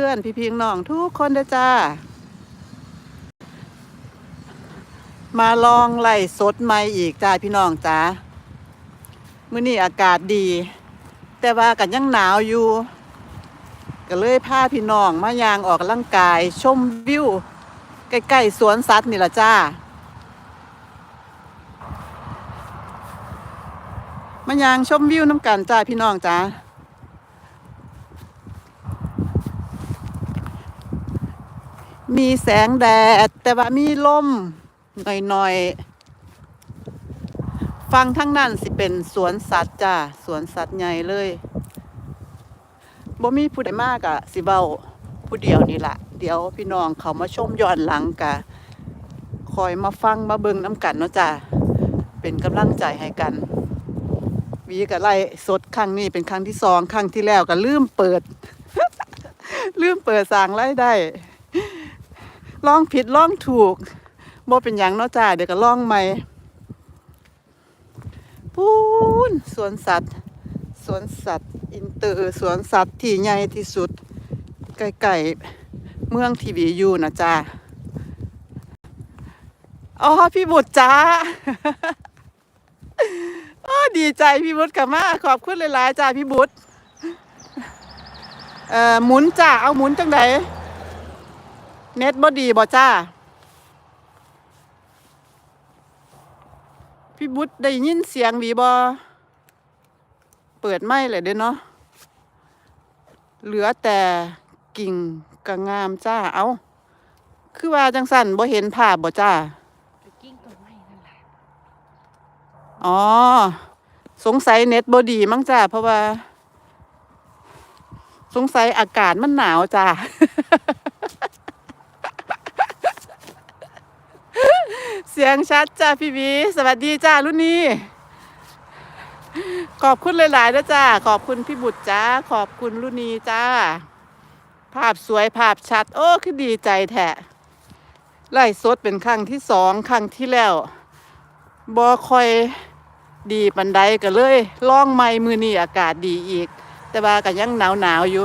เพื่อนพี่พิงน้องทุกคนเด้อจ้า มาลองไล่สดใหม่อีกจ้าพี่น้องจ้ามื้อนี้อากาศดี แต่ว่ากันยังหนาวอยู่ ก็เลยพาพี่น้องมายางออกกำลังกาย ชมวิวใกล้ๆสวนสัตว์นี่ละจ้ามายางชมวิวน้ำกันจ้าพี่น้องจ้า มีแสงแดด แต่ว่ามีลมหน่อยๆ ฟังทั้งนั้นสิเป็นสวนสัตว์จ้าสวนสัตว์ใหญ่เลยบ่มีผู้ใดมากอะสิเบาผู้เดียวนี่ละเดี๋ยวพี่น้องเขามาชมย้อนหลังกะคอยมาฟังมาเบิ่งน้ำกันเนาะจ้าเป็นกำลังใจให้กันวีกับไล่สดครั้งนี้เป็นครั้งที่สองครั้งที่แล้วก็ลืมเปิด ลืมเปิดสร้างรายได้ ลองผิดลองถูกบ่เป็นหยังเนาะจ้าเดี๋ยวก็ลองใหม่ปูนสวนสัตว์ สวนสัตว์ อินเตอร์สวนสัตว์ที่ใหญ่ที่สุดใกล้ๆเมืองทีวีอยู่นะจ้าอ๋อพี่บุตรจ้าอ๋อดีใจพี่บุตรกับมาขอบคุณหลายๆจ้าพี่บุตรเอ่อหมุนจ้าเอาหมุนจังได เน็ตบ่ดีบ่จ้า พี่บุตรได้ยินเสียงหวีบ่เปิดไม่เลยเด้เนาะ เหลือแต่กิ่งกระงามจ้า เอา คือว่าจังสันบ่เห็นภาพบ่จ้ากิ้งก็ไม่นั่นแหละอ๋อ สงสัยเน็ตบ่ดีมั้งจ้า เพราะว่า สงสัยอากาศมันหนาวจ้า สียงชัดจ้าพี่วีสวัสดีจ้ารุ่นนี้ ขอบคุณหลายๆนะจ้าขอบคุณพี่บุตรจ้าขอบคุณรุ่นนี้จ้า ภาพสวยภาพชัด โอ้คือดีใจแท้ไล่สดเป็นครั้งที่สองครั้งที่แล้วบอคอยดีปันไดก็เลยล่องไม่มือนี่อากาศดีอีก แต่ว่าก็ยังหนาวหนาวๆอยู่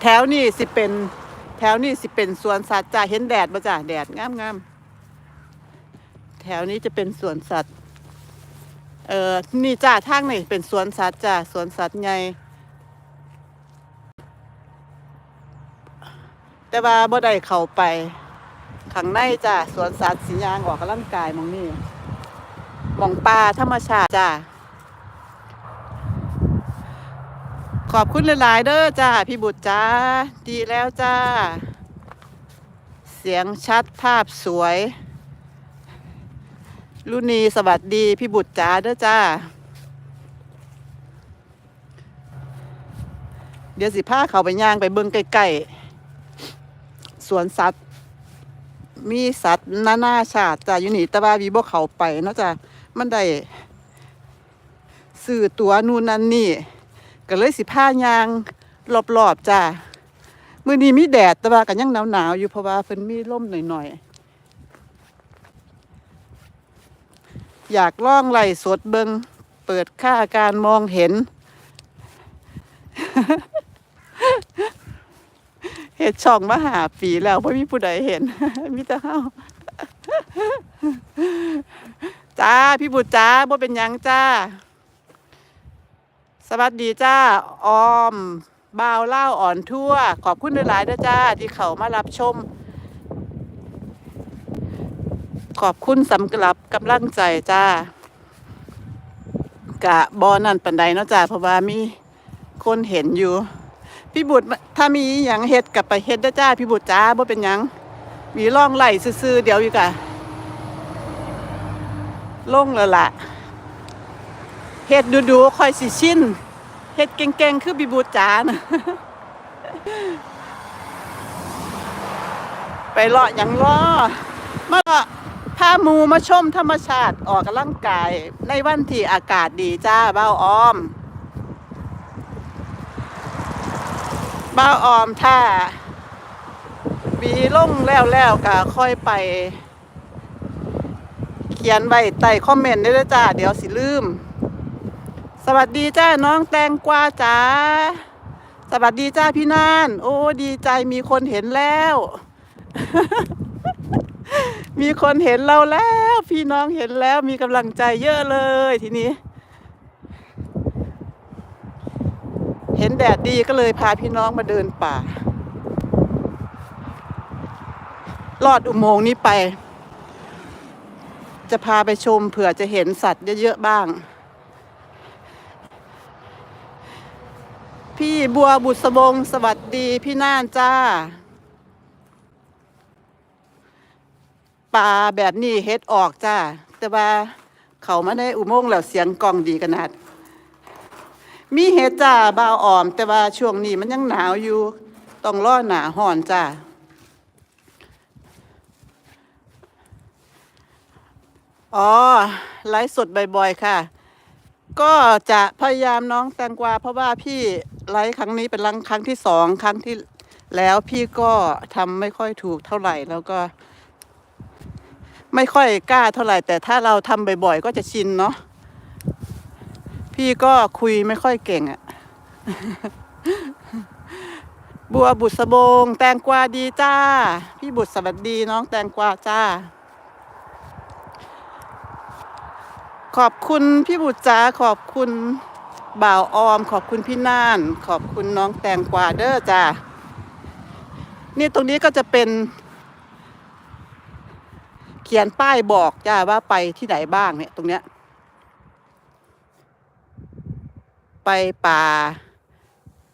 แถวนี้สิเป็นแถวนี้สิเป็นสวนสัตว์จ้าเห็นแดดบ่จ้าแดดงามงาม แถวนี้จะเป็นสวนสัตว์ เอ่อ นี่จ้าทางนี่เป็นสวนสัตว์จ้าสวนสัตว์ใหญ่ แต่ว่าบ่ได้เข้าไป ข้างในจ้าสวนสัตว์สียางออกกำลังกายมองนี่มองป่าธรรมชาติจ้าขอบคุณหลาย ๆ เด้อจ้าพี่บุตรจ้า ดีแล้วจ้า เสียงชัดภาพสวย ลุนีสวัสดีพี่บุตรจ้าเด้อจ้า เดี๋ยวสิพาเขาไปย่างไปเบิ่งใกล้ๆสวนสัตว์ มีสัตว์นานาชาติจ้าอยู่นี่ต่ว่าวีบ่เขาไปเนาะจ้ามันได้ซื้อตัวนู่นนั่นนี่ ก็เลยสิพายางรอบๆจ้ามื้อนี้มีแดดแต่ว่าก็ยังหนาวๆอยู่เพราะว่าเพิ่นมีลมหน่อยๆ อยากล่องไหลสดเบิงเปิดค่าการมองเห็นเห็ดช่องมาหาปีแล้วไม่มีผู้ใดเห็นมีแต่เฮาจ้าพี่บุตรจ้าบ่เป็นยังจ้า สวัสดีจ้า ออม บ่าวเล่าอ่อนทั่ว ขอบคุณหลายๆด้วยจ้า ที่เขามารับชม ขอบคุณสำหรับกำลังใจจ้ากะบอนั่นปันใดเนาะจ้าเพราะว่ามีคนเห็นอยู่ พี่บุตรถ้ามีอย่างเฮ็ดกับไปเฮ็ดได้จ้า พี่บุตรจ้าบ่เป็นหยังมีร่องไหลซื่อๆเดี๋ยวอยู่กะลงแล้วล่ะเฮ็ดดูๆค่อยสิชินเฮ็ดเก่งๆ คือพี่บุตรจ้านะไปเลาะหยังล้อมาเลาะาหมูมาชมธรรมชาติออกกำลังกายในวันที่อากาศดีจ้าเบ้าอ้อมเบ้าวออมถ้าวีลงแล้วแล้วก็ค่อยไป เขียนไว้ใต้คอมเมนต์ได้เลยจ้า เดี๋ยวสิลืม สวัสดีจ้าน้องแตงกวาจ้า สวัสดีจ้าพี่นาน โอ้ดีใจมีคนเห็นแล้ว มีคนเห็นเราแล้ว พี่น้องเห็นแล้วมีกำลังใจเยอะเลยทีนี้ เห็นแดดดีก็เลยพาพี่น้องมาเดินป่า ลอดอุโมงค์นี้ไป จะพาไปชมเผื่อจะเห็นสัตว์เยอะๆบ้าง พี่บัวบุษบงสวัสดีพี่น่านจ้า ปลาแบบนี้เฮ็ดออกจ้า แต่ว่าเขามาในอุโมงค์แล้วเสียงกล้องดีขนาด มีเฮ็ดจ้าบ่าวออม แต่ว่าช่วงนี้มันยังหนาวอยู่ ต้องรอหนาห่อนจ้าอ๋อไลฟ์สดบ่อยๆค่ะ ก็จะพยายามน้องแตงกวาเพราะว่าพี่ไลฟ์ครั้งนี้เป็นลังครั้งที่สองครั้งที่แล้วพี่ก็ทำไม่ค่อยถูกเท่าไหร่แล้วก็ ไม่ค่อยกล้าเท่าไหร่แต่ถ้าเราทำบ่อยๆ ก็จะชินเนาะพี่ก็คุยไม่ค่อยเก่งอะบัวบุษบง แตงกวาดีจ้า พี่บุตรสวัสดีน้องแตงกวาจ้า ขอบคุณพี่บุตรจ๋าขอบคุณบ่าวออม ขอบคุณพี่น่าน ขอบคุณน้องแตงกวาเด้อจ้านี่ตรงนี้ก็จะเป็น ขียนป้ายบอกจ้าว่าไปที่ไหนบ้างเนี่ยตรงเนี้ย ไปป่า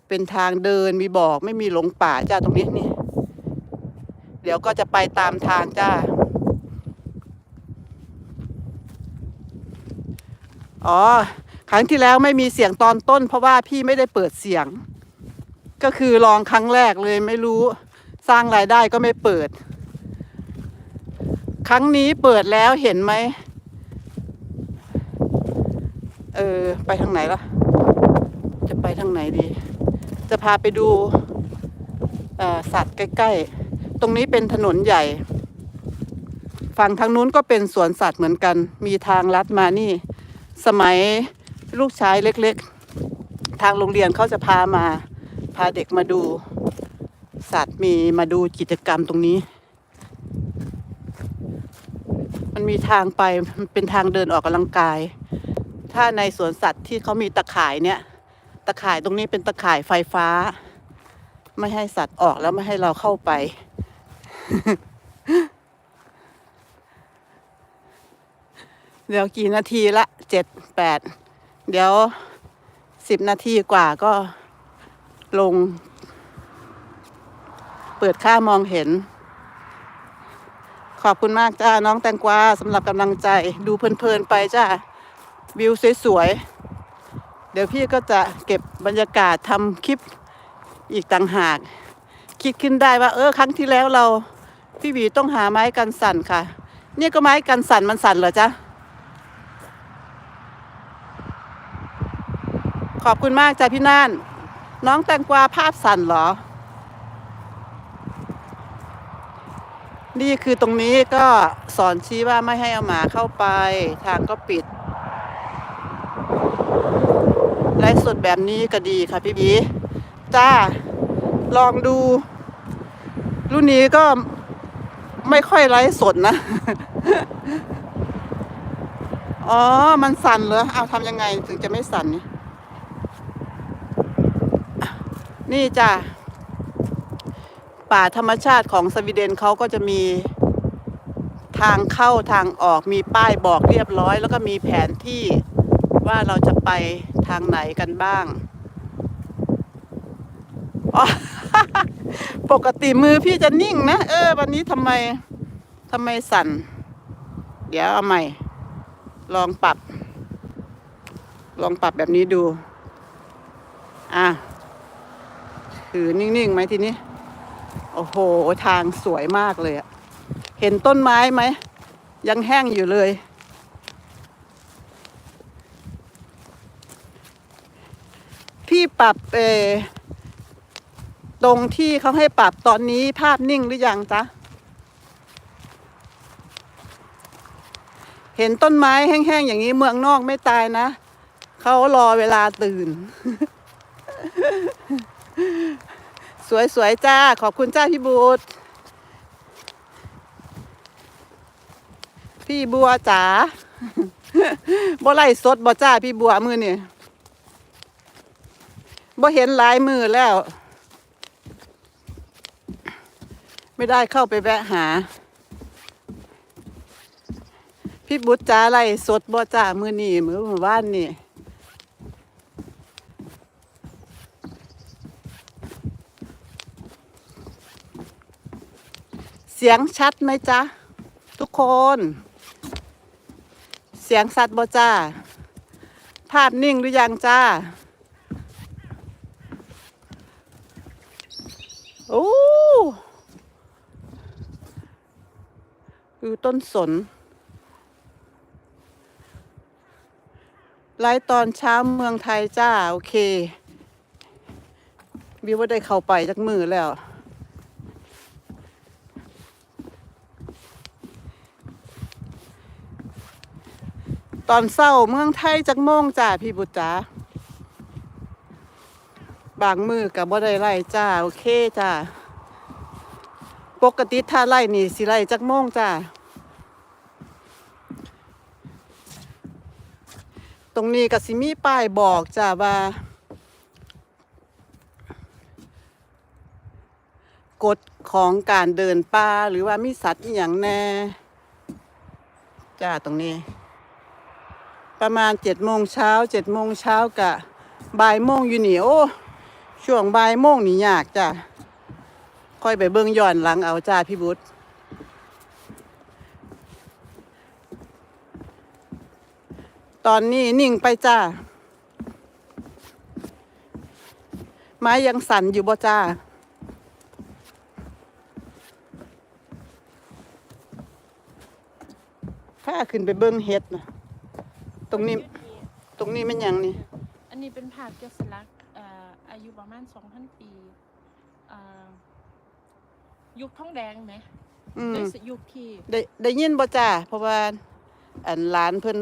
เป็นทางเดินมีบอกไม่มีหลงป่าจ้าตรงนี้นี่ เดี๋ยวก็จะไปตามทางจ้า อ๋อ ครั้งที่แล้วไม่มีเสียงตอนต้น เพราะว่าพี่ไม่ได้เปิดเสียง ก็คือลองครั้งแรกเลยไม่รู้ สร้างรายได้ก็ไม่เปิด ครั้งนี้เปิดแล้วเห็นไหม เออ ไปทางไหนล่ะ จะไปทางไหนดี จะพาไปดูสัตว์ใกล้ๆ ตรงนี้เป็นถนนใหญ่ ฝั่งทางนู้นก็เป็นสวนสัตว์เหมือนกัน มีทางลัดมานี่ สมัยลูกชายเล็กๆ ทางโรงเรียนเขาจะพามา พาเด็กมาดู สัตว์มีมาดูกิจกรรมตรงนี้ มันมีทางไปมันเป็นทางเดินออกกำลังกาย ถ้าในสวนสัตว์ที่เขามีตะข่ายเนี่ย ตะข่ายตรงนี้เป็นตะข่ายไฟฟ้า ไม่ให้สัตว์ออกแล้วไม่ให้เราเข้าไป เดี๋ยวกี่นาทีละเจ็ดแปดเดี๋ยวสิบนาทีกว่าก็ลง เปิดค่ามองเห็น ขอบคุณมากจ้าน้องแตงกวาสำหรับกำลังใจดูเพลินๆไปจ้าวิวสวยๆเดี๋ยวพี่ก็จะเก็บบรรยากาศทำคลิปอีกต่างหาก คิดขึ้นได้ว่า เออ ครั้งที่แล้วเรา พี่หวีต้องหาไม้กันสั่นค่ะ เนี่ยก็ไม้กันสั่นมันสั่นเหรอจ๊ะขอบคุณมากจ้าพี่น่าน น้องแตงกวาภาพสั่นเหรอ นี่คือตรงนี้ก็สอนชี้ว่าไม่ให้เอาหมาเข้าไป ทางก็ปิดไลฟ์สดแบบนี้ก็ดีค่ะพี่บีจ้า ลองดู รุ่นนี้ก็ไม่ค่อยไลฟ์สดนะ อ๋อ มันสั่นเหรอเอาทำยังไงถึงจะไม่สั่นนี่นี่จ้ะ ป่าธรรมชาติของสวีเดนเขาก็จะมีทางเข้าทางออกมีป้ายบอกเรียบร้อย แล้วก็มีแผนที่ว่าเราจะไปทางไหนกันบ้างปกติมือพี่จะนิ่งนะ เออ วันนี้ทำไมทำไมสั่น เดี๋ยวเอาใหม่ ลองปรับ ลองปรับแบบนี้ดู อะถือนิ่งๆไหมทีนี้ อ้โห ทางสวยมากเลยอะเห็นต้นไม้ไหม ยังแห้งอยู่เลย พี่ปรับเออตรงที่เขาให้ปรับตอนนี้ภาพนิ่งหรือยังจ๊ะ เห็นต้นไม้แห้งๆอย่างนี้เมืองนอกไม่ตายนะ เขารอเวลาตื่น สวยๆจ้า ขอบคุณจ้าพี่บูตพี่บัวจ๋าบ่ไล่สดบ่จ้าพี่บัวมือนี่บ่เห็นหลายมือแล้ว ไม่ได้เข้าไปแวะหา พี่บุตรจ้าไล่สดบ่จ้ามือนี่มือหมู่บ้านนี่ เสียงชัดไหมจ๊ะ ทุกคน เสียงสัตว์บ่จ้า ภาพนิ่งหรือยังจ้าโอ้คือต้นสน ไลฟ์ตอนเช้าเมืองไทยจ้า โอเค วิวว่าได้เข้าไปจากมือแล้ว ตอนเศร้าเมืองไทยจักโมงจ้าพี่บุตรจ้าบางมือกับบ่ได้ไล่จ้า โอเคจ้า ปกติถ้าไล่นี่สิไล่จักโมงจ้า ตรงนี้ก็สิมีป้ายบอกจ้าว่า กฎของการเดินป่าหรือว่ามีสัตว์อหย่างแน่ จ้าตรงนี้ ประมาณเจ็ดโมงเช้าเจ็ดโมงเช้ากะบ่ายโมงอยู่นี่โอ้ช่วงบ่ายโมงนี่ยากจ้ะค่อยไปเบิ่งย้อนหลังเอาจ้าพี่บุตรตอนนี้นิ่งไปจ้า ไม้ยังสั่นอยู่บ่จ้า ถ้าขึ้นไปเบิ่งเฮ็ดนะ ตรงนี้ ตรงนี้มันหยังนี่ อันนี้เป็นภาพแกะสลักเอ่ออายุประมาณ 2,000 ปีอ่ายุคทองแดงไหมอืม ในยุคที่ ได้ได้ยินบ่จ้าเพราะว่า อันหลานเพิ่น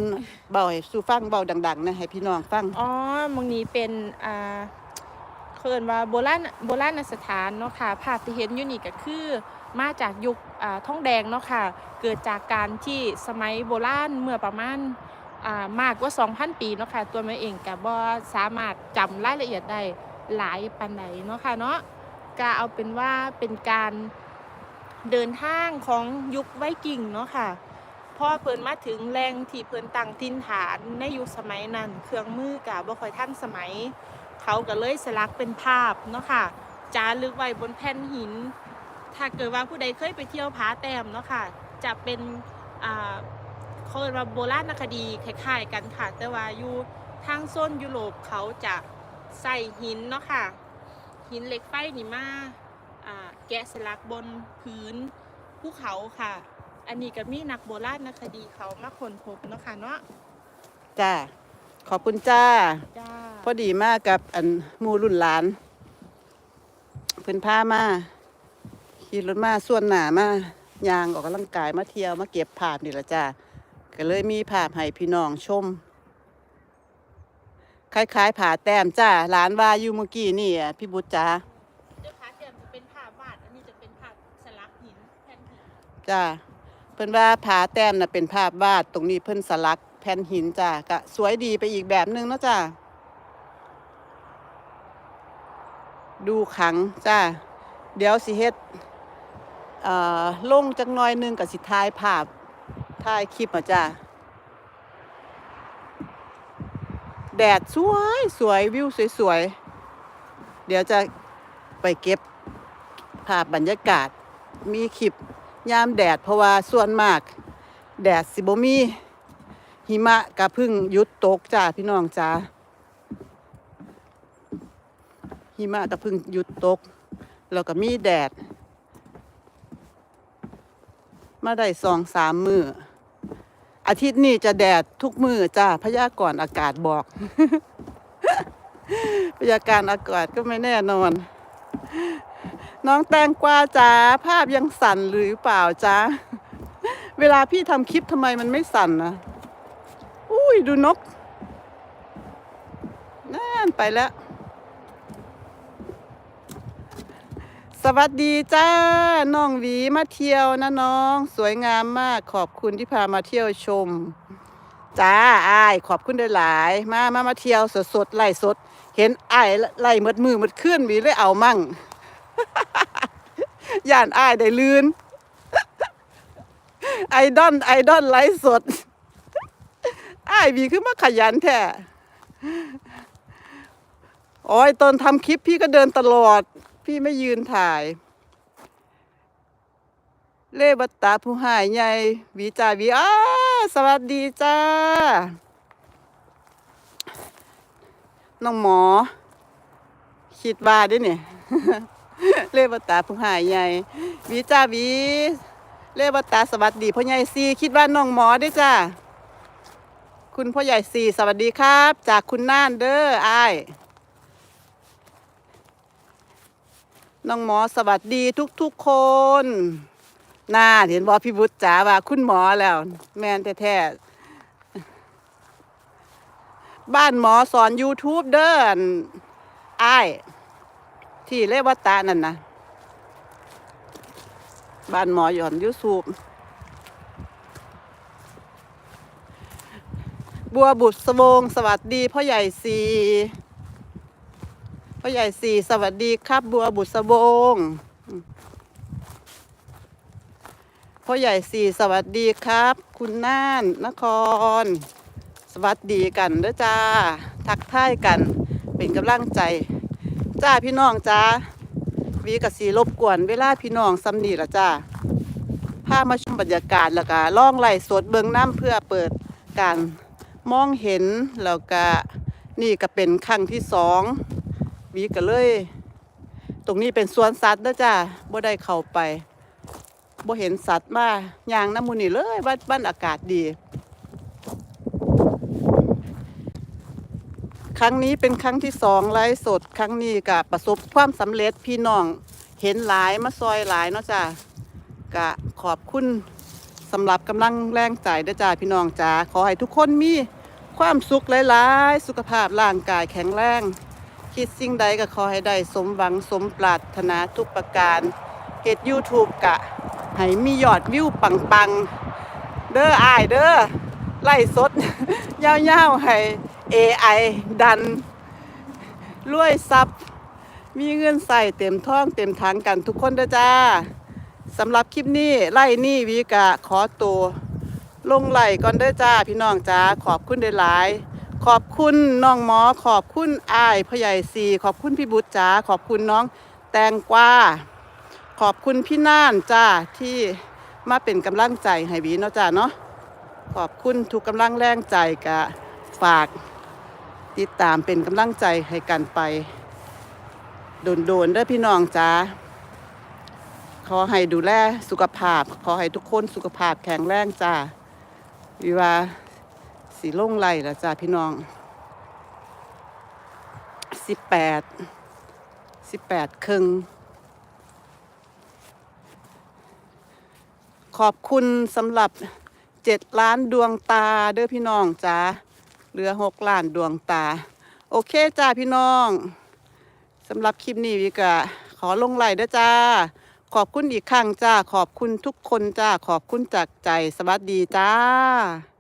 เบาให้สู่ฟังเบาดัง ๆ นะ ให้พี่น้องฟัง อ๋อมองนี้เป็น อ่าเคินว่าโบราณ โบราณสถานเนาะค่ะ ภาพที่เห็นอยู่นี่ก็คือ มาจากยุคอ่าทองแดงเนาะค่ะ เกิดจากการที่สมัยโบราณเมื่อประมาณอ่า มากกว่า 2,000 ปีเนาะค่ะตัวแม่เองก็บ่สามารถจำรายละเอียดได้หลายปานใดเนาะค่ะเนาะก็เอาเป็นว่าเป็นการเดินทางของยุคไวกิ้งเนาะค่ะพอเพิ่นมาถึงแรงที่เพิ่นตั้งทินฐานในยุคสมัยนั้นเครื่องมือกะบ่ค่อยทันสมัย เขาก็เลยสลักเป็นภาพเนาะค่ะจารึกไว้บนแผ่นหิน ถ้าเกิดว่าผู้ใดเคยไปเที่ยวผาแต้มเนาะค่ะจะเป็นอ่า เขาเรียกว่าโบราณคดีคล้ายๆกันค่ะ แต่ว่าอยู่ทางโซนยุโรปเขาจะใส่หินเนาะค่ะ หินเหล็กไฟนี่มาอ่าแกะสลักบนพื้นภูเขาค่ะ อันนี้ก็มีนักโบราณคดีเขามาค้นพบเนาะค่ะเนาะจ้าขอบคุณจ้า จ้าพอดีมากกับอันหมู่รุ่นหลาน เพิ่นพามาขี่รถมาส่วนหนามา ยางออกกำลังกายมาเที่ยวมาเก็บภาพนี่ละจ้า ก็เลยมีภาพให้พี่น้องชม คล้ายๆผาแต้มจ้าหลานว่าอยู่เมื่อกี้นี่อะพี่บุตรจ้าเจ้าผาแต้มจะเป็นภาพวาดอันนี้จะเป็นภาพสลักหินแผ่นหินจ้าเพิ่นว่าผาแต้มน่ะเป็นภาพวาดตรงนี้เพิ่นสลักแผ่นหินจ้าก็สวยดีไปอีกแบบหนึงเนาะจ้าดูขังจ้าเดี๋ยวสิเฮ็ดเอ่อลงจักหน่อยหนึงกับสิถ่ายภาพ ถ่ายคลิปอะจ้าแดดสวยสวยวิวสวยๆ เดี๋ยวจะไปเก็บภาพบรรยากาศ มีคลิปยามแดดเพราะว่าส่วนมาก แดดสิบมี หิมะกะพึ่งยุดตกจ้าพี่น้องจ้าหิมะกะพึ่งยุดตก แล้วก็มีแดด มาได้สองสามมืออ อาทิตย์นี้จะแดดทุกมือจ้าพยากรณ์อากาศบอก พยากรณ์อากาศก็ไม่แน่นอน น้องแตงกวาจ๋าภาพยังสั่นหรือเปล่าจ๊ะเวลาพี่ทำคลิปทำไมมันไม่สั่นนะอุ้ยดูนกนั่นไปแล้ว วัสดีจ้า น้องหวีมาเที่ยวนะน้อง สวยงามมากขอบคุณที่พามาเที่ยวชม จ้าอายขอบคุณด้วยหลาย มามามาเที่ยวสดสดๆไล่สด เห็นอายไล่หมดมือหมดขึ้นหวีเลยเอามั่งย่านอายได้ลืนไอดอนไอดอนไลฟ์สดอายหวีขึ้นมาขยันแท้โอ้ยตอนทำคลิปพี่ก็เดินตลอด พี่ไม่ยืนถ่าย เล่บัตตาผู้หายใหญ่วีจ่าวีอ้าสวัสดีจ้า น้องหมอ คิดว่าด้วยเนี่ยเล่บัตตาผู้หายใหญ่วีจ้าวีเล่บัตตาสวัสดีพ่อใหญ่ซีคิดว่าน้องหมอด้วยจ้าคุณพ่อใหญ่ซีสวัสดีครับ จากคุณน่านเด้ออาย น้องหมอสวัสดีทุกๆคนน่าเห็นบอพี่บุตรจ๋าว่าคุณหมอแล้ว แมนแท้ๆบ้านหมอสอน YouTube เด้อนอ้าย ที่เลวตานั่นนะบ้านหมอหย่อนยูทูบบัวบุตรสวงสวัสดีพ่อใหญ่สี ใหญ่สี่สวัสดีครับบัวบุตรสวงพ่อใหญ่สี่สวัสดีครับ คุณน่านนคร สวัสดีกันเด้อจ้า ทักทายกัน เป็นกำลังใจ จ้าพี่น้องจ้าวีกับสีรบกวนเวลาพี่น้องซ้ำนีละจ้าพามาชมบรรยากาศแล้วก็ล่องไล่สดเบิงน้ำเพื่อเปิดการมองเห็นแล้วก็นี่ก็เป็นครั้งที่สอง วีก็เลย ตรงนี้เป็นสวนสัตว์เด้อจ้าบ่ได้เข้าไปบ่เห็นสัตว์มาย่างน้ำมูนี่เลยบ้านบ้านอากาศดี ครั้งนี้เป็นครั้งที่สองไลฟ์สดครั้งนี้ก็ประสบความสำเร็จพี่น้องเห็นหลายมาซอยหลายเนาะจ้ะกะขอบคุณสำหรับกำลังแรงใจเด้อจ้าพี่น้องจ้าขอให้ทุกคนมีความสุขหลาย ๆ สุขภาพร่างกายแข็งแรง คิดสิ่งใดก็ขอให้ได้สมหวังสมปรารถนาทุกประการเฮ็ด YouTube กะให้มียอดวิวปังๆ เด้ออายเด้อไล่สด ยาวๆ ให้ AI ดันรวยซับมีเงินใส่เต็มท้องเต็มถังกันทุกคนเด้อจ้าสำหรับคลิปนี้ไล่นี่วีกะขอตัวลงไหลก่อนเด้อจ้า พี่น้องจ้าขอบคุณหลาย ขอบคุณน้องหมอ ขอบคุณอายพ่อใหญ่สีขอบคุณพี่บุตรจ้าขอบคุณน้องแตงกวาขอบคุณพี่น่านจ้าที่มาเป็นกำลังใจให้วีเนาะจ้าเนาะขอบคุณทุกกำลังแรงใจกะฝากติดตามเป็นกำลังใจให้กันไป โดนๆเด้อพี่น้องจ้าขอให้ดูแลสุขภาพ ขอให้ทุกคนสุขภาพแข็งแรงจ้าวิว่า สีลงไหลล้วจ้าพี่น้องสิบแปดสิบแปดครึ่งขอบคุณสำหรับเจ็ดล้านดวงตาเด้อพี่น้องจ้าเหลือหกล้านดวงตา โอเคจ้าพี่น้องสำหรับคลิปนี้วิกะขอลงไหลค์ด้วยจ้า ขอบคุณอีกครั้งจ้า ขอบคุณทุกคนจ้า ขอบคุณจากใจ สวัสดีจ้า